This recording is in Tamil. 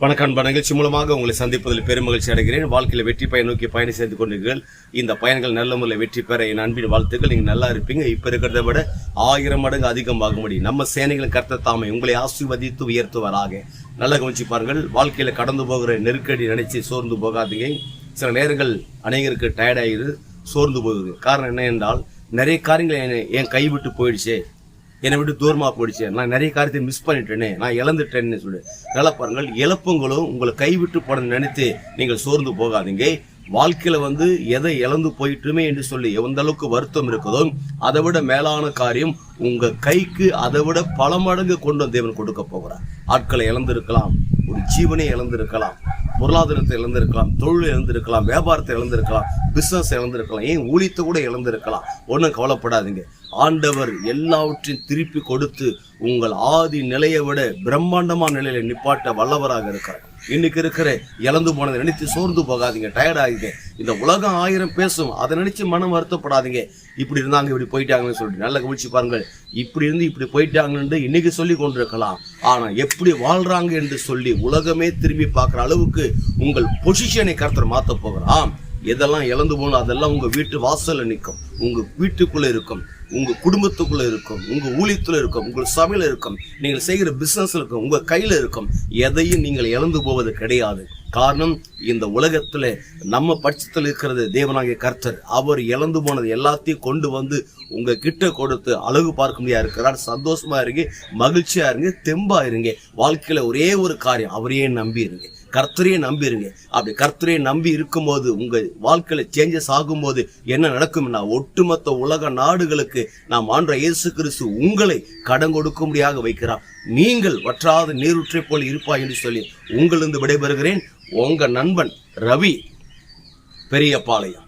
வணக்கம் அன்பா நிகழ்ச்சி மூலமாக உங்களை சந்திப்பதில் பெருமகிழ்ச்சி அடைகிறேன். வாழ்க்கையில் வெற்றி பயன் நோக்கி பயணம் செய்து கொண்டீர்கள் இந்த பயணங்கள் நல்ல முறையில் வெற்றி பெற என் அன்பின் வாழ்த்துக்கள். நீங்க நல்லா இருப்பீங்க. இப்ப இருக்கிறத விட ஆயிரம் மடங்கு அதிகமாக முடியும். நம்ம சேனைகளின் கர்த்த தாமை உங்களை ஆசீர்வதித்து உயர்த்துவராக. நல்லா கவனிச்சு பாருங்கள். வாழ்க்கையில கடந்து போகிற நெருக்கடி நினைச்சு சோர்ந்து போகாதீங்க. சில நேரங்கள் அநேகருக்கு டயர்டாயிரு சோர்ந்து போகுது. காரணம் என்ன என்றால் நிறைய காரியங்கள் என்னை- என் கைவிட்டு போயிடுச்சே. என்னை விட்டு தூரமாக போயிடுச்சு. நான் நிறைய காரியத்தை மிஸ் பண்ணிட்டேனே. நான் இழந்துட்டேன்னு சொல்லி. நல்லா பாருங்கள் இழப்புங்களும் உங்களை கைவிட்டு போட நினைத்து நீங்கள் சோர்ந்து போகாதீங்க. வாழ்க்கையில் வந்து எதை இழந்து போயிட்டுமே என்று சொல்லி எந்த அளவுக்கு வருத்தம் இருக்குதோ அதை விட மேலான காரியம் உங்கள் கைக்கு அதை விட பல மடங்கு கொண்டு வந்து தேவன் கொடுக்க போகிறார். ஆட்களை இழந்திருக்கலாம் ஒரு ஜீவனை இழந்திருக்கலாம். பொருளாதாரத்தை இழந்திருக்கலாம் தொழில் இழந்திருக்கலாம் வியாபாரத்தை இழந்திருக்கலாம் பிஸ்னஸ் இழந்திருக்கலாம் ஏன் ஊழியத்தை கூட இழந்திருக்கலாம்? ஒன்றும் கவலைப்படாதீங்க. ஆண்டவர் எல்லாவற்றையும் திருப்பி கொடுத்து உங்கள் ஆதி நிலையை விட பிரம்மாண்டமான நிலையில நிப்பாட்ட வல்லவராக இருக்கிறார். இன்னைக்கு இருக்கிற இழந்து போனதை நினைத்து சோர்ந்து போகாதீங்க டயர்ட் ஆகுங்க. இந்த உலகம் ஆயிரம் பேசும் அதை நினைச்சு மனம் வருத்தப்படாதீங்க. இப்படி இருந்தாங்க இப்படி போயிட்டாங்கன்னு சொல்லிட்டு நல்ல கவிழ்ச்சி பாருங்கள். இப்படி இருந்து இப்படி போயிட்டாங்கன்னு இன்னைக்கு சொல்லி கொண்டிருக்கலாம். ஆனால் எப்படி வாழ்றாங்க என்று சொல்லி உலகமே திரும்பி பார்க்குற அளவுக்கு உங்கள் பொசிஷனை கருத்தர் மாற்ற போகிறான் எதெல்லாம் இழந்து போகணும் அதெல்லாம் உங்கள் வீட்டு வாசலில் நிற்கும். உங்கள் வீட்டுக்குள்ளே இருக்கும். உங்கள் குடும்பத்துக்குள்ளே இருக்கும். உங்கள் ஊழியத்தில் இருக்கும். உங்கள் சபையில் இருக்கும். நீங்கள் செய்கிற பிஸ்னஸில் இருக்கும். உங்கள் கையில் இருக்கும். எதையும் நீங்கள் இழந்து போவது கிடையாது. காரணம் இந்த உலகத்தில் நம்ம பட்சத்தில் இருக்கிறது தேவனாகிய கர்த்தர். அவர் இழந்து போனது எல்லாத்தையும் கொண்டு வந்து உங்கள் கிட்ட கொடுத்து அழகு பார்க்க முடியா இருக்கிறார். சந்தோஷமாக இருங்க மகிழ்ச்சியாக இருங்க தெம்பாக இருங்க. வாழ்க்கையில் ஒரே ஒரு காரியம் அவரையே நம்பி இருங்க. கர்த்தரையே நம்பி இருங்க அப்படி கர்த்தரையே நம்பி இருக்கும்போது உங்கள் வாழ்க்கையில் சேஞ்சஸ் ஆகும்போது என்ன நடக்கும்னா ஒட்டுமொத்த உலக நாடுகளுக்கு நாம் ஆண்ட இயேசு கிறிஸ்து உங்களை கடன் கொடுக்கும்படியாக வைக்கிறார். நீங்கள் வற்றாத நீருற்றை போல் இருப்பாய் என்று சொல்லி உங்களிருந்து விடைபெறுகிறேன். உங்கள் நண்பன் ரவி பெரியபாளையம்